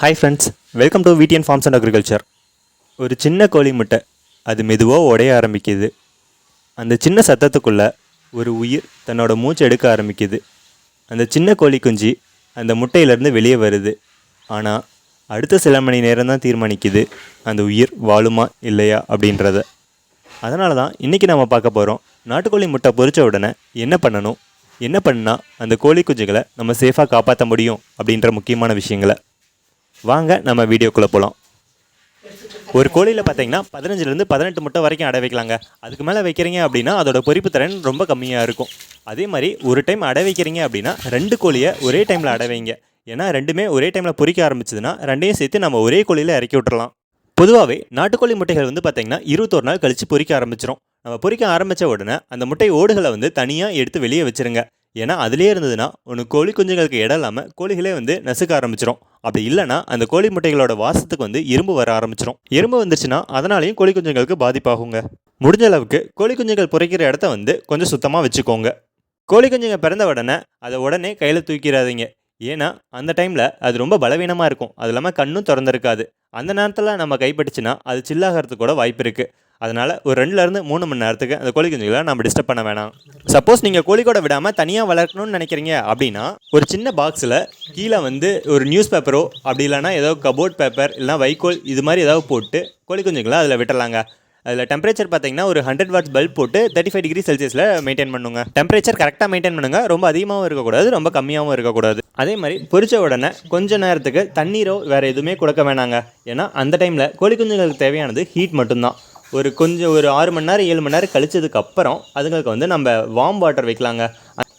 Hi friends welcome to VTN farms and agriculture ஒரு சின்ன கோழி முட்டை அது மெதுவாக உடைய ஆரம்பிக்குது. அந்த சின்ன சத்தத்துக்குள்ளே ஒரு உயிர் தன்னோட மூச்சு எடுக்க ஆரம்பிக்குது. அந்த சின்ன கோழி குஞ்சு அந்த முட்டையிலேருந்து வெளியே வருது. ஆனால் அடுத்த சில மணி நேரம் தான் தீர்மானிக்குது அந்த உயிர் வாழுமா இல்லையா அப்படின்றத. அதனால தான் இன்றைக்கி நம்ம பார்க்க போகிறோம் நாட்டுக்கோழி முட்டை பொறித்த உடனே என்ன பண்ணணும்? என்ன பண்ணால் அந்த கோழி குஞ்சுகளை நம்ம சேஃபாக காப்பாற்ற முடியும் அப்படின்ற முக்கியமான விஷயங்களை. வாங்க நம்ம வீடியோக்குள்ளே போகலாம் ஒரு கோழியில் பார்த்தீங்கன்னா பதினஞ்சுலேருந்து பதினெட்டு முட்டை வரைக்கும் அடை வைக்கலாங்க. அதுக்கு மேலே வைக்கிறீங்க அப்படின்னா அதோட பொறிப்பு திறன் ரொம்ப கம்மியாக இருக்கும். அதே மாதிரி ஒரு டைம் அடை வைக்கிறீங்க அப்படின்னா ரெண்டு கோழியை ஒரே டைமில் அடை வைங்க. ஏன்னா ரெண்டுமே ஒரே டைமில் பொறிக்க ஆரம்பிச்சதுன்னா ரெண்டையும் சேர்த்து நம்ம ஒரே கோழியில் இறக்கி விட்டுறலாம். பொதுவாகவே நாட்டுக்கோழி முட்டைகள் வந்து பார்த்திங்கன்னா இருபத்தொரு நாள் கழித்து பொறிக்க ஆரம்பிச்சிரும். நம்ம பொறிக்க ஆரம்பித்த உடனே அந்த முட்டை ஓடுகளை வந்து தனியாக எடுத்து வெளியே வச்சிருங்க. ஏன்னா அதிலே இருந்ததுன்னா ஒன்று கோழி குஞ்சுங்களுக்கு இடம் இல்லாமல் கோழிகளே வந்து நசுக்க ஆரம்பிச்சிரும். அப்படி இல்லைன்னா அந்த கோழி முட்டைகளோட வாசத்துக்கு வந்து இரும்பு வர ஆரம்பிச்சிடும் எறும்பு வந்துருச்சுன்னா அதனாலையும் கோழி குஞ்சுங்களுக்கு பாதிப்பாகுங்க. முடிஞ்ச அளவுக்கு கோழி குஞ்சுகள் புரைக்கிற இடத்த வந்து கொஞ்சம் சுத்தமாக வச்சுக்கோங்க. கோழி குஞ்சுங்க பிறந்த உடனே அதை உடனே கையில் தூக்கிடாதீங்க. ஏன்னா அந்த டைமில் அது ரொம்ப பலவீனமாக இருக்கும். அது இல்லாமல் கண்ணும் திறந்திருக்காது. அந்த நேரத்தில் நம்ம கைப்பட்டுச்சுன்னா அது சில்லாகிறதுக்கு கூட வாய்ப்பு இருக்குது அதனால் ஒரு ரெண்டுலேருந்து மூணு மணி நேரத்துக்கு அந்த கோழி குஞ்சுகளை நம்ம டிஸ்டர்ப் பண்ண வேணாம். சப்போஸ் நீங்கள் கோழிக்கூட விடாமல் தனியாக வளர்க்கணும்னு நினைக்கிறீங்க அப்படின்னா ஒரு சின்ன பாக்ஸில் கீழே வந்து ஒரு நியூஸ் பேப்பரோ அப்படி இல்லைனா ஏதோ கபோர்ட் பேப்பர் இல்லைனா வைக்கோல் இது மாதிரி ஏதாவது போட்டு கோழி குஞ்சுங்களை அதில் விட்டுறலாங்க. அதில் டெம்பரேச்சர் பார்த்தீங்கன்னா ஒரு ஹண்ட்ரட் வாட்ஸ் பல்ப் போட்டு தேர்ட்டி ஃபைவ் டிகிரி செல்சியஸில் மெயின்டைன் பண்ணுங்க. டெம்பரேச்சர் கரெக்டாக மெயின்டைன் பண்ணுங்க. ரொம்ப அதிகமாகவும் இருக்கக்கூடாது ரொம்ப கம்மியாகவும் இருக்கக்கூடாது. அதே மாதிரி பொரிச்ச உடனே கொஞ்ச நேரத்துக்கு தண்ணீரோ வேறு எதுவுமே கொடுக்க வேணாங்க. ஏன்னா அந்த டைமில் கோழி குஞ்சுங்களுக்கு தேவையானது ஹீட் மட்டும்தான். ஒரு கொஞ்சம் ஒரு ஆறு மணி நேரம் ஏழு மணி நேரம் கழிச்சதுக்கு அப்புறம் அதுங்களுக்கு வந்து நம்ம வார்ம் வாட்டர் வைக்கலாங்க.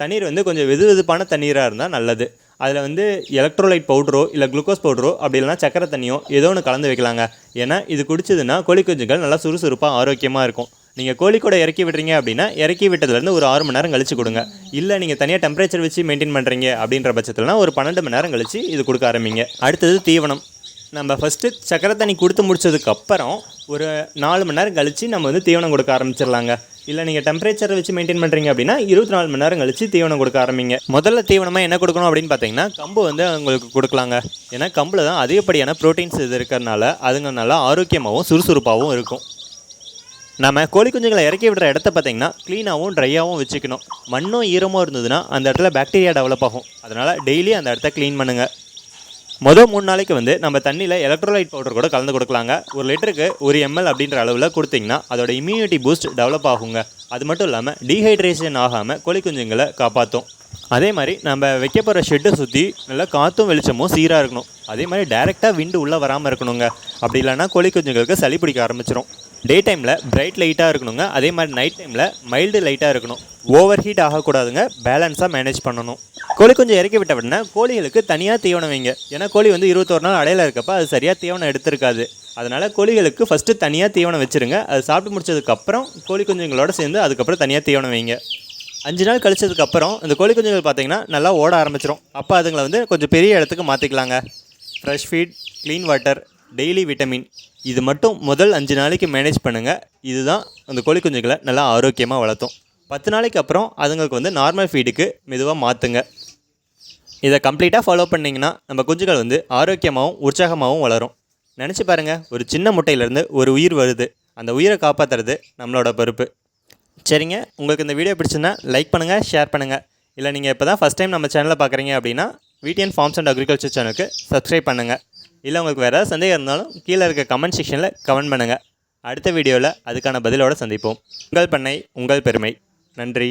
தண்ணீர் வந்து கொஞ்சம் வெது வெதுப்பான தண்ணீராக இருந்தால் நல்லது. அதில் வந்து எலக்ட்ரோலைட் பவுடரோ இல்லை குளுக்கோஸ் பவுடரோ அப்படி இல்லைனா சக்கரை தண்ணியோ ஏதோ ஒன்று கலந்து வைக்கலாங்க. ஏன்னா இது குடிச்சதுன்னா கோழி குஞ்சுகள் நல்லா சுறுசுறுப்பாக ஆரோக்கியமாக இருக்கும். நீங்கள் கோழி கூட இறக்கி விடுறீங்க அப்படின்னா இறக்கி விட்டதுலேருந்து ஒரு ஆறு மணி நேரம் கழிச்சு கொடுங்க. இல்லை நீங்கள் தனியாக டெம்பரேச்சர் வச்சு மெயின்டைன் பண்ணுறீங்க அப்படின்ற பட்சத்தில்னா ஒரு பன்னெண்டு மணி நேரம் கழிச்சு இது கொடுக்க ஆரம்பிங்க. அடுத்தது தீவனம். நம்ம ஃபஸ்ட்டு சக்கரை தண்ணி கொடுத்து முடிச்சதுக்கப்புறம் ஒரு நாலு மணி நேரம் கழித்து நம்ம வந்து தீவனம் கொடுக்க ஆரம்பிச்சிடலாங்க. இல்லை நீங்கள் டெம்பரேச்சரை வச்சு மெயின்டைன் பண்ணுறீங்க அப்படின்னா இருபத்தி நாலு மணி நேரம் கழித்து தீவனம் கொடுக்க ஆரம்பிங்க. முதல்ல தீவனமாக என்ன கொடுக்கணும் அப்படின்னு பார்த்தீங்கன்னா கம்பு வந்து உங்களுக்கு கொடுக்கலாங்க. ஏன்னா கம்பில் தான் அதிகப்படியான ப்ரோட்டீன்ஸ் இது இருக்கிறனால அதுங்க நல்லா ஆரோக்கியமாகவும் சுறுசுறுப்பாகவும் இருக்கும். நம்ம கோழி குஞ்சுகளை இறக்கி விடுற இடத்த பார்த்தீங்கன்னா க்ளீனாகவும் ட்ரையாகவும் வச்சுக்கணும். மண்ணும் ஈரமும் இருந்ததுன்னா அந்த இடத்துல பாக்டீரியா டெவலப் ஆகும். அதனால் டெய்லி அந்த இடத்த க்ளீன் பண்ணுங்கள் மொதல் மூணு நாளைக்கு வந்து நம்ம தண்ணியில் எலக்ட்ரோலைட் பவுடர் கூட கலந்து கொடுக்கலாங்க. ஒரு லிட்டருக்கு ஒரு எம்எல் அப்படின்ற அளவில் கொடுத்தீங்கன்னா அதோட இம்யூனிட்டி பூஸ்ட் டெவலப் ஆகுங்க. அது மட்டும் இல்லாமல் டீஹைட்ரேஷன் ஆகாமல் கோழி குஞ்சுங்களை காப்பாற்றும் அதே மாதிரி நம்ம வைக்க போகிற ஷெட்டை சுற்றி நல்லா காற்றும் வெளிச்சமும் சீராக இருக்கணும். அதே மாதிரி டைரெக்டாக விண்டு உள்ளே வராமல் இருக்கணுங்க. அப்படி இல்லைன்னா கோழி குஞ்சுங்களுக்கு சளி பிடிக்க ஆரம்பிச்சிடும் டே டைமில் பிரைட் லைட்டாக இருக்கணுங்க. அதே மாதிரி நைட் டைமில் மைல்டு லைட்டாக இருக்கணும். ஓவர் ஹீட் ஆகக்கூடாதுங்க பேலன்ஸாக மேனேஜ் பண்ணணும். கோழி கொஞ்சம் இறக்கி விட்ட உடனே கோழிகளுக்கு தனியாக தீவனம் வைங்க. ஏன்னா கோழி வந்து இருபத்தோரு நாள் அடையில இருக்கப்ப அது சரியாக தீவனம் எடுத்திருக்காது. அதனால் கோழிகளுக்கு ஃபஸ்ட்டு தனியாக தீவனம் வச்சுருங்க. அது சாப்பிட்டு முடிச்சதுக்கப்புறம் கோழி குஞ்சுங்களோட சேர்ந்து அதுக்கப்புறம் தனியாக தீவனம் வைங்க. அஞ்சு நாள் கழிச்சதுக்கப்புறம் இந்த கோழி குஞ்சுகள் பார்த்தீங்கன்னா நல்லா ஓட ஆரம்பிச்சிரும். அப்போ அதுங்களை வந்து கொஞ்சம் பெரிய இடத்துக்கு மாற்றிக்கலாங்க fresh feed clean water daily vitamin இது மட்டும் முதல் அஞ்சு நாளைக்கு மேனேஜ் பண்ணுங்கள் இதுதான் அந்த கோழி குஞ்சுகளை நல்லா ஆரோக்கியமாக வளர்த்தும். பத்து நாளைக்கு அப்புறம் அதுங்களுக்கு வந்து நார்மல் ஃபீடுக்கு மெதுவாக மாற்றுங்க இதை கம்ப்ளீட்டாக ஃபாலோ பண்ணிங்கன்னா நம்ம குஞ்சுகள் வந்து ஆரோக்கியமாகவும் உற்சாகமாகவும் வளரும். நினச்சி பாருங்கள் ஒரு சின்ன முட்டையிலேருந்து ஒரு உயிர் வருது. அந்த உயிரை காப்பாற்றுறது நம்மளோட பொறுப்பு. சரிங்க உங்களுக்கு இந்த வீடியோ பிடிச்சிருந்தா லைக் பண்ணுங்கள் ஷேர் பண்ணுங்கள் இல்லை நீங்கள் இப்போ தான் ஃபஸ்ட் டைம் நம்ம சேனலில் பார்க்குறீங்க அப்படின்னா வீட்டியன் ஃபார்ம்ஸ் அண்ட் அக்ரிகல்ச்சர் சேனலுக்கு சப்ஸ்கிரைப் பண்ணுங்கள் இல்லை உங்களுக்கு வேறு ஏதாவது சந்தேகம் இருந்தாலும் கீழே இருக்க கமெண்ட் செக்ஷனில் கமெண்ட் பண்ணுங்கள் அடுத்த வீடியோவில் அதுக்கான பதிலோடு சந்திப்போம். உங்கள் பண்ணை உங்கள் பெருமை. நன்றி.